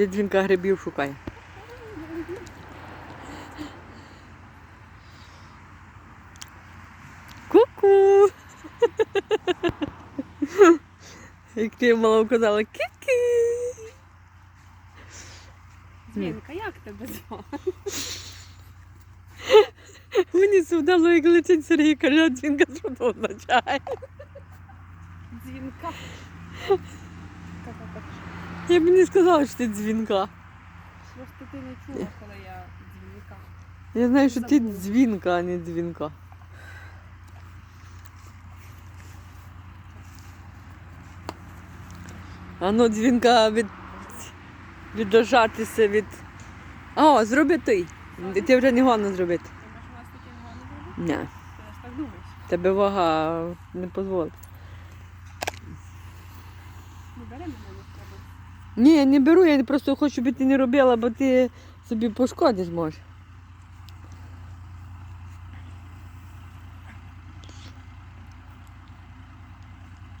Де дзвінка грибів шукає. Ку-ку. Як ти мала казала, ки-ки. Зінка, як тебе звати? Мені судало, як летить Сергій каже, дзвінка що то означає. Дзвінка. Я б не сказала, що ти дзвінка. Просто ти не чула, коли я дзвінка. Я знаю, що ти дзвінка, а не дзвінка. А ну, дзвінка від... віддожатися від. О, зроби ти. Ти вже не годна зробити. Думаєш, у нас таке не можна зробити? Ні. Ти ж так думаєш? Тебе вага не дозволить. Не бери мене на себе. Ні, я не беру, я просто хочу, щоб ти не робила, бо ти собі пошкодиш можеш.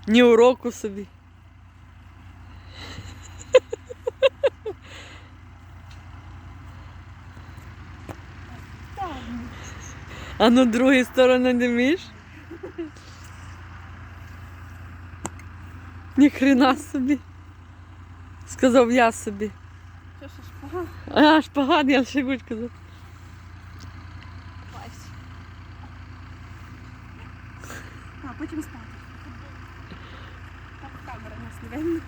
Ні уроку собі. Так. А на другу сторону не вмієш? Ні хрена собі. Сказав я собі. Що ж шпага? А шпагат, я ще будь казав. А, потім спати. Так камера нас не видно.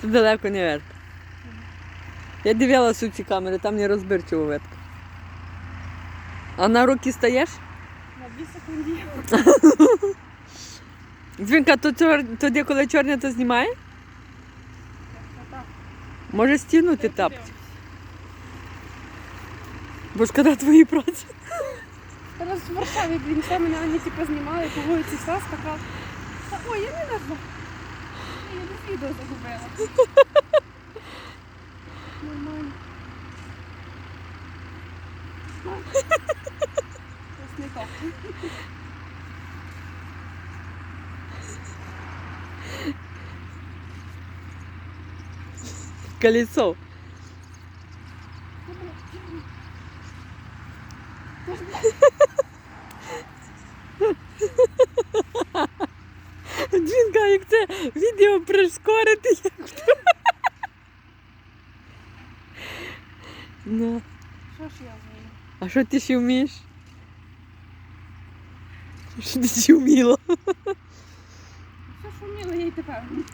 Тут далеко не видно. Я дивилася у ці камери, там не розбирчиво видно. А на руки стаєш? На дві секунди. Дзвінка, то тоді, коли чорне, то знімає? Може стягнути тапці. Бо шкода твої праці. Зараз в Варшаві, все мене вони типу знімали, по вулиці все скакав. Та, ой, я не назва. Я десь відео загубила. Нормально. Ось не то. Колесо. Дзвінка, як це відео прискорити, як. Ну, Що ж я вмію? а що ти ще вмієш? Що ти ще вміла? Все, що вміла, я й тепер. вмію.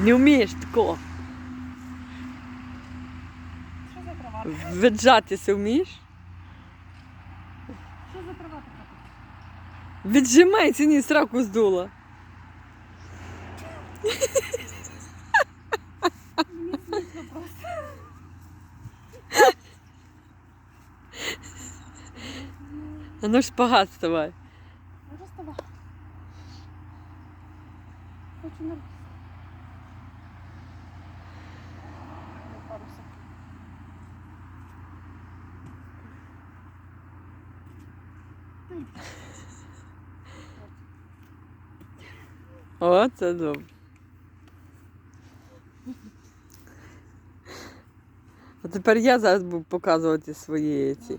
Не вмієш такого. Що за трава? Віджатися вмієш? Що за трава така? Віджимайся, ні, сраку здула. Мені смішно просто. А ну шпагат вставай. Може става. Хочу на На О, це добре. А тепер я зараз буду показувати свої ці